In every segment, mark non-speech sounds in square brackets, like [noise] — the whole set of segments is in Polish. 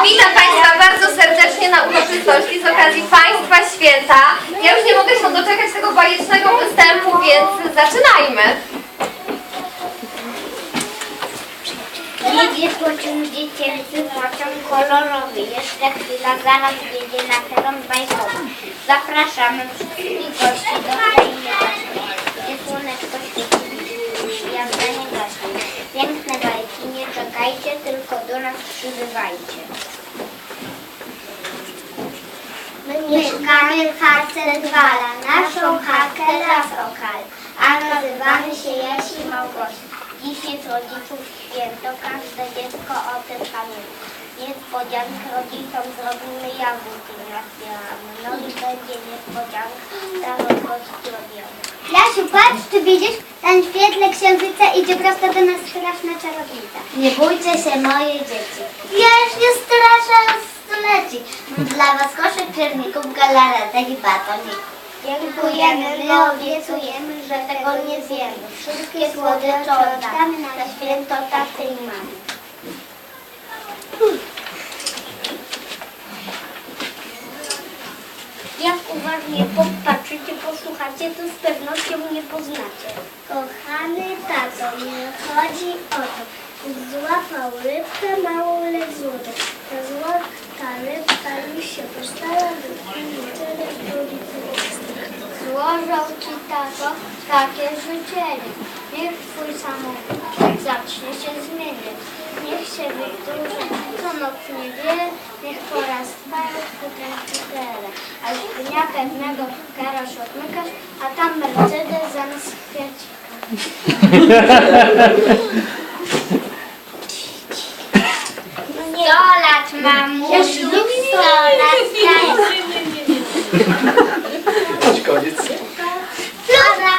Witam Państwa bardzo serdecznie na uroczystości z okazji Państwa Święta. Ja już nie mogę się doczekać tego bajecznego występu, więc zaczynajmy. Jedzie pociąg dziecięcy, pociąg kolorowy. Jeszcze chwila, zaraz jedzie na peron bajkowy. Zapraszamy wszystkich gości do krainy nie czekajcie, tylko do nas przybywajcie. My mieszkamy w chatce Dwala, naszą chatkę las okal, a nazywamy się Jasi Małgosia. Dziś jest rodziców święto, każde dziecko o tym pamięta. Niespodziankę rodzicom zrobimy jagódki nazbieramy, no i będzie niespodzianka, dla odjemy. Jasiu, patrz, czy widzisz? Ten świetle księżyca idzie prosto do nas straszna czarownica. Nie bójcie się, moje dzieci. Ja już nie straszę stuleci. Dla was koszyk pierników, galaretek i batonik. Dziękujemy, my obiecujemy, że tego nie zjemy. Wszystkie słodycze oddamy na święto taty i mamy. Jak uważnie popatrzycie, posłuchacie, to z pewnością nie poznacie. Kochany tato, nie chodzi o to. Złapał rybkę, małą złotą. Ta złota rybka już się postała, tyle Złożą ci tato takie życzenie. Niech twój samochód zacznie się zmieniać. Niech się wydłuży, co noc niewiele, niech porastając pokręci tyle. Aż dnia pewnego garaż odmykasz, a tam Mercedes zamiast kwiecika. Sto lat [laughs] mamusiu, sto lat daję. Chodź koniec. Flora,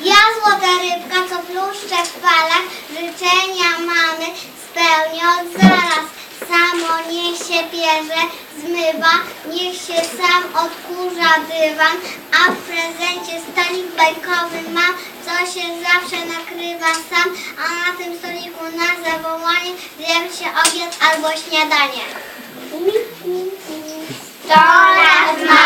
ja złota rybka, co pluszczę w falach, życzenia mamy spełnię od zaraz. Samo niech się bierze, zmywa, niech się sam odkurza dywan, a w prezencie stolik bajkowy mam, co się zawsze nakrywa sam, a na tym stoliku na zawołanie zjem się obiad albo śniadanie. Sto lat mamusiu,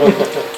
Obrigado.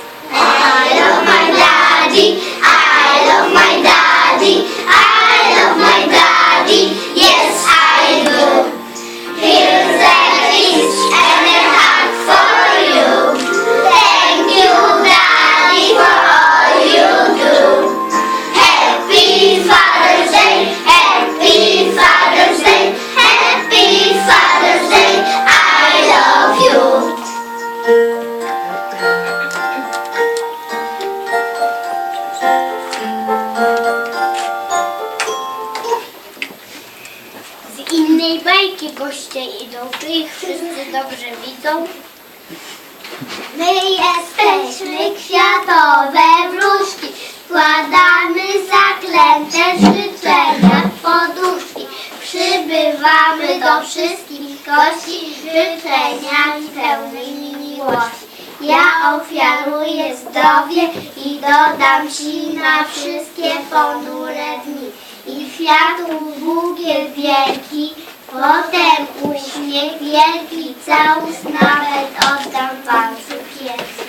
My jesteśmy kwiatowe wróżki, składamy zaklęte życzenia w poduszki. Przybywamy do wszystkich gości życzeniami pełnymi miłości. Ja ofiaruję zdrowie i dodam ci na wszystkie ponure dni. i kwiatów bukiet wielki, potem uśmiech wielki, całus nawet oddam wam cukierki.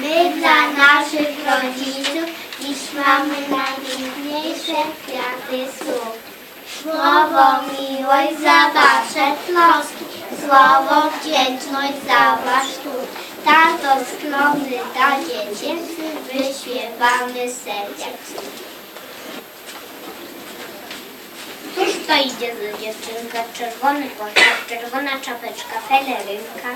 My dla naszych rodziców dziś mamy najpiękniejsze kwiaty słów. Słowo miłość za wasze troski, słowo wdzięczność za wasz trud. Tato skromny dla dziecięcy, wyśpiewany sercem. To idzie za dziewczynka? Czerwony płaszcz, czerwona czapeczka, pelerynka.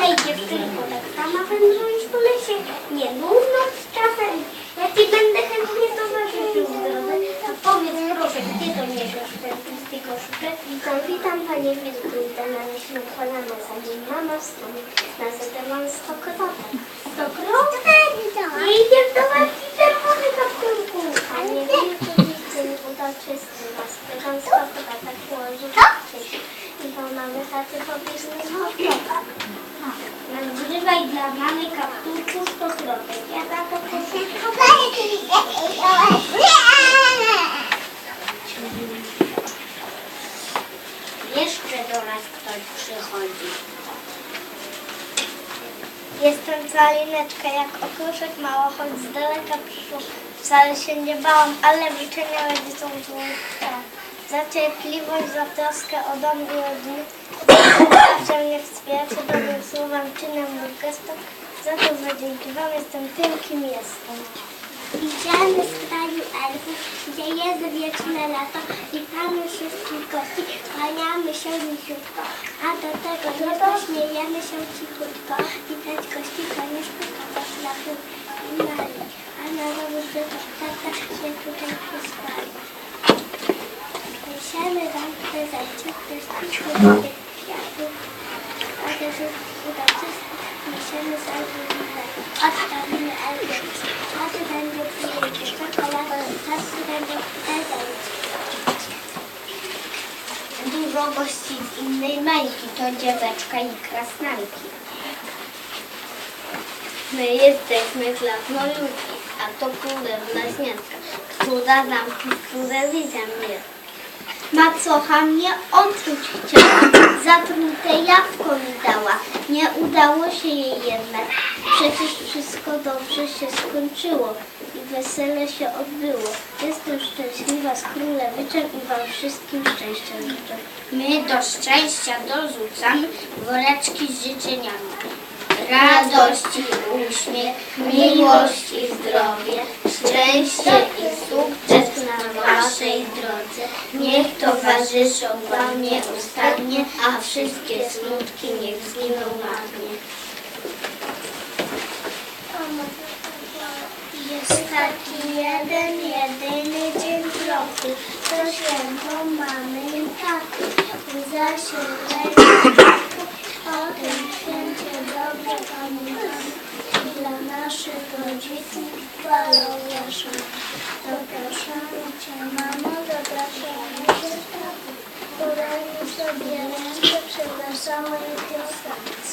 Hej dziewczynko, tak sama wędrujesz po lesie? Nie nudno z czasem? Ja ci będę chętnie towarzyszył w drodze. To powiedz proszę, gdzie to niesiesz ten pusty koszyczek? Witam, witam panie Wilkulte, na leśną polanę, zanim mama wstanie. Na zębę mam sto krotek. Sto krotek? Nie idziesz do babci czerwony kapturku. A nie wiem, co dziś uroczysty. Was pytam, co chyba tak położył. I to mamy tacy pobieżny złotowa. Nagrywaj dla mamy kapturku sto krotek. Ja za to. Jeszcze do nas ktoś przychodzi. Jestem calineczka jak okruszek mało, choć z daleka przyszło. Wcale się nie bałam, ale życzenia rodzicom złota. Za cierpliwość, za troskę o dom i rodziny. Zawsze mnie wspieracie dobrym słowem, czynem lub gestem. Za to dzięki wam jestem tym, kim jestem. Idziemy z kraju elfów, gdzie jest wieczne lato. Witamy wszystkich gości, kłaniamy się niziutko. A do tego niebo śmiejemy się cichutko. Widać gości, koniecznie kogoś na mali. A na dowód, że to tata się tutaj przysłali. Niesiemy wam prezencie, też pięknych kwiatów. A też uroczysty niesiemy z albumem. Odstawimy album. Taty będzie przyjęcie czekolada, taty będzie prezent. Dużo gości z innej mańki, to dzieweczka i krasnalki. My jesteśmy krasnoludki, a to królewna śniadka, która zamki, które widzę mnie. Macocha mnie otruć chciała, zatrute jabłko mi dała. Nie udało się jej jednak, przecież wszystko dobrze się skończyło i wesele się odbyło. Jestem szczęśliwa z królewyczem i wam wszystkim szczęścia życzę. My do szczęścia dorzucamy woreczki z życzeniami. Radości, uśmiech, miłość i zdrowie, szczęście i sukces na waszej drodze. Niech towarzyszą wam nieustannie, a wszystkie smutki niech zginą marnie. Jest taki jeden, jedyny dzień w roku, to święto mamy i taty. Łza się leje, o tym święcie dobrze. Dla naszych rodziców chwalą naszą. Zapraszamy Cię, mamo, zapraszamy Cię. Podajmy sobie ręce przy wesołej piosence.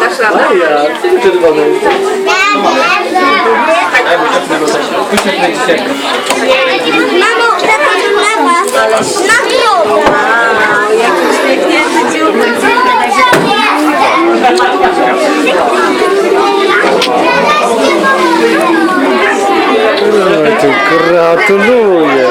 Dasz radę? ja, czerwony. Mamo, tata dla was. Na drogę. Wow, jaki uśmiechnięty dziubek. Oj, tu gratuluję.